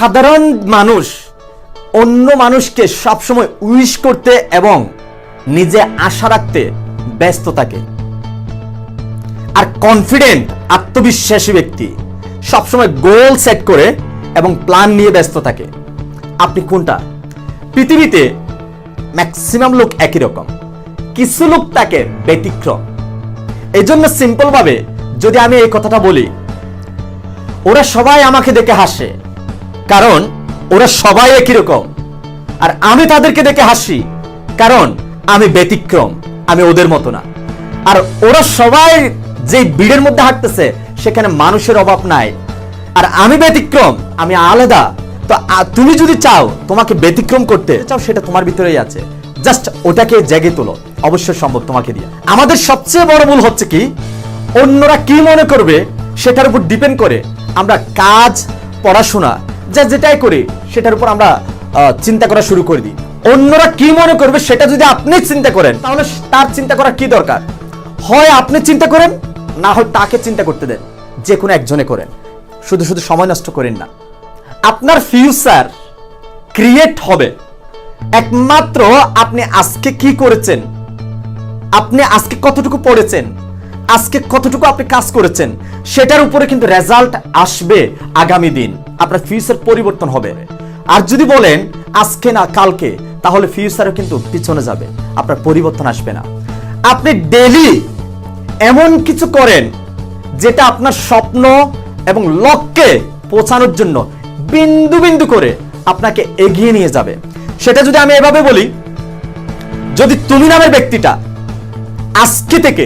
সাধারণ মানুষ অন্য মানুষকে সবসময় উইশ করতে এবং নিজে আশা রাখতে ব্যস্ত থাকে। আর কনফিডেন্ট আত্মবিশ্বাসী ব্যক্তি সবসময় গোল সেট করে এবং প্ল্যান নিয়ে ব্যস্ত থাকে। আপনি কোনটা? পৃথিবীতে ম্যাক্সিমাম লোক একই রকম। কিছু লোক তাকে ব্যতিক্রম। এই জন্য সিম্পলভাবে যদি আমি এই কথাটা বলি, ওরা সবাই আমাকে দেখে হাসে। কারণ ওরা সবাই একই রকম। আর আমি তাদেরকে দেখে হাসি, কারণ আমি ব্যতিক্রম, আমি ওদের মতো না। আর ওরা সবাই যে ভিড়ের মধ্যে হাঁটতেছে, সেখানে মানুষের অভাব নাই। আর আমি ব্যতিক্রম, আমি আলাদা। তো তুমি যদি চাও তোমাকে ব্যতিক্রম করতে, চাও সেটা তোমার ভিতরেই আছে। জাস্ট ওটাকে জেগে তোলো, অবশ্যই সম্ভব তোমাকে দিয়ে। আমাদের সবচেয়ে বড় ভুল হচ্ছে কি, অন্যরা কি মনে করবে, সেটার উপর ডিপেন্ড করে আমরা কাজ, পড়াশোনা যা যেটাই করি, সেটার উপর আমরা চিন্তা করা শুরু করে দিই। অন্যরা কি মনে করবে সেটা যদি আপনি চিন্তা করেন, তাহলে তার চিন্তা করা কি দরকার? হয় আপনি চিন্তা করেন, না হয় তাকে চিন্তা করতে দেন, যে কোনো একজনে করেন। শুধু শুধু সময় নষ্ট করেন না। আপনার ফিউচার ক্রিয়েট হবে। একমাত্র আপনি আজকে কি করেছেন, আপনি আজকে কতটুকু পড়েছেন, আজকে কতটুকু আপনি কাজ করেছেন, সেটার উপরে কিন্তু রেজাল্ট আসবে আগামী দিন। আপনার ফিউচার পরিবর্তন হবে। আর যদি বলেন, আজকে না কালকে, তাহলে ফিউচারও কিন্তু পিছনে যাবে, আপনার পরিবর্তন আসবে না। আপনি ডেলি এমন কিছু করেন, যেটা আপনার স্বপ্ন এবং লক্ষ্যে পৌঁছানোর জন্য বিন্দু বিন্দু করে আপনাকে এগিয়ে নিয়ে যাবে। সেটা যদি আমি এভাবে বলি, যদি তুমি নামের ব্যক্তিটা আজকে থেকে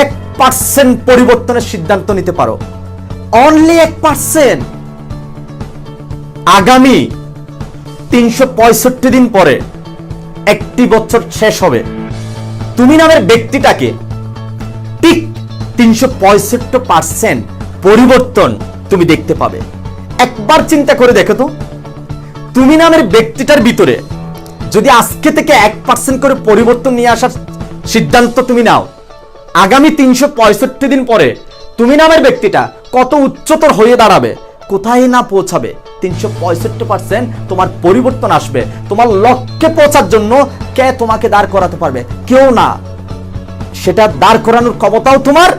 এক পার্সেন্ট পরিবর্তনের সিদ্ধান্ত নিতে পারো অনলি এক পার্সেন্ট আগামী তিনশো পঁয়ষট্টি দিন পরে একটি বছর শেষ হবে। তুমি নামের ব্যক্তিটাকে ঠিক তিনশো পঁয়ষট্টি পার্সেন্ট পরিবর্তন তুমি দেখতে পাবে। একবার চিন্তা করে দেখো তো। তুমি নামের ব্যক্তিটার ভিতরে যদি আজকে থেকে এক পার্সেন্ট করে পরিবর্তন নিয়ে আসার সিদ্ধান্ত তুমি নাও, আগামী তিনশো পঁয়ষট্টি দিন পরে তুমি নামের ব্যক্তিটা কত উচ্চতর হয়ে দাঁড়াবে, কোথায় না পৌঁছাবে তিনশো পঁয়ষট্টি পার্সেন্ট তোমার পরিবর্তন আসবে। তোমার লক্ষ্যে পৌঁছার জন্য কে তোমাকে দাঁড় করাতে পারবে? কেউ না। সেটা দাঁড় করানোর ক্ষমতাও তোমার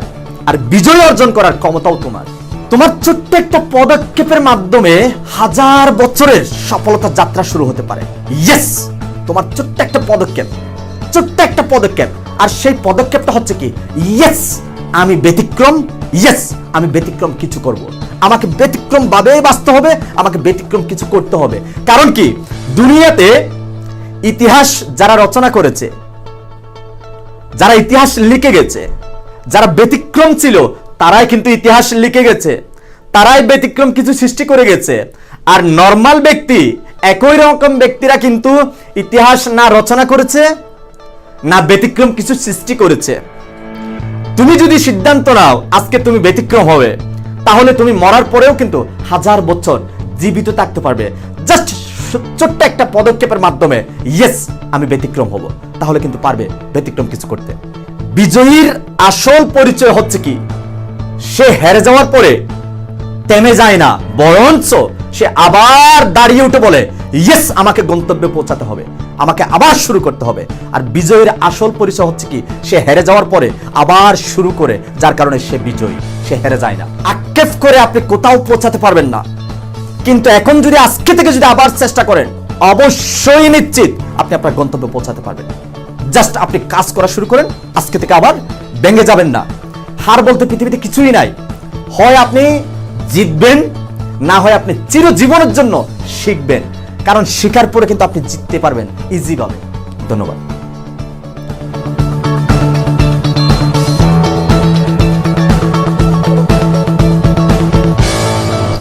আর বিজয় অর্জন করার ক্ষমতাও তোমার। তোমার ছোট্ট একটা পদক্ষেপের মাধ্যমে হাজার বছরের সফলতার যাত্রা শুরু হতে পারে। ইয়েস তোমার ছোট্ট একটা পদক্ষেপ, ছোট্ট একটা পদক্ষেপ। আর সেই পদক্ষেপটা হচ্ছে কি? ইয়েস আমি ব্যতিক্রম ইয়েস আমি ব্যতিক্রম কিছু করব। আমাকে ব্যতিক্রম ভাবেই বাঁচতে হবে, আমাকে ব্যতিক্রম কিছু করতে হবে। কারণ কি? দুনিয়াতে ইতিহাস যারা রচনা করেছে, যারা ইতিহাস লিখে গেছে, যারা ব্যতিক্রম ছিল, তারাই কিন্তু ইতিহাস লিখে গেছে। তারাই ব্যতিক্রম কিছু সৃষ্টি করে গেছে। আর নর্মাল ব্যক্তি, একই রকম ব্যক্তিরা কিন্তু ইতিহাস না রচনা করেছে, না ব্যতিক্রম কিছু সৃষ্টি করেছে। তুমি যদি সিদ্ধান্ত নাও, আজকে তুমি ব্যতিক্রম হবে। তাহলে তুমি মরার পরেও কিন্তু হাজার বছর জীবিত থাকতে পারবে। জাস্ট ছোট্ট একটা পদক্ষেপের মাধ্যমে ইয়েস আমি ব্যতিক্রম হব। তাহলে কিন্তু পারবে ব্যতিক্রম কিছু করতে। বিজয়ীর আসল পরিচয় হচ্ছে কি? সে হেরে যাওয়ার পরে থেমে যায় না, বরঞ্চ সে আবার দাঁড়িয়ে উঠে বলে ইয়েস আমাকে গন্তব্যে পৌঁছাতে হবে। আমাকে আবার শুরু করতে হবে। আর বিজয়ের আসল পরিচয় হচ্ছে কি? সে হেরে যাওয়ার পরে আবার শুরু করে, যার কারণে সে বিজয়ী। সে হেরে যায় না। আক্ষেপ করে আপনি কোথাও পৌঁছাতে পারবেন না। কিন্তু এখন যদি আজকে থেকে যদি আবার চেষ্টা করেন, অবশ্যই নিশ্চিত আপনি আপনার গন্তব্যে পৌঁছাতে পারবেন। জাস্ট আপনি কাজ করা শুরু করেন, আজকে থেকে আবার ভেঙে যাবেন না। হার বলতে পৃথিবীতে কিছুই নাই। হয় আপনি জিতবেন, না হয় আপনি চিরজীবনের জন্য শিখবেন। কারণ শিকার পরে কিন্তু আপনি জিততে পারবেন ইজি ভাবে। ধন্যবাদ।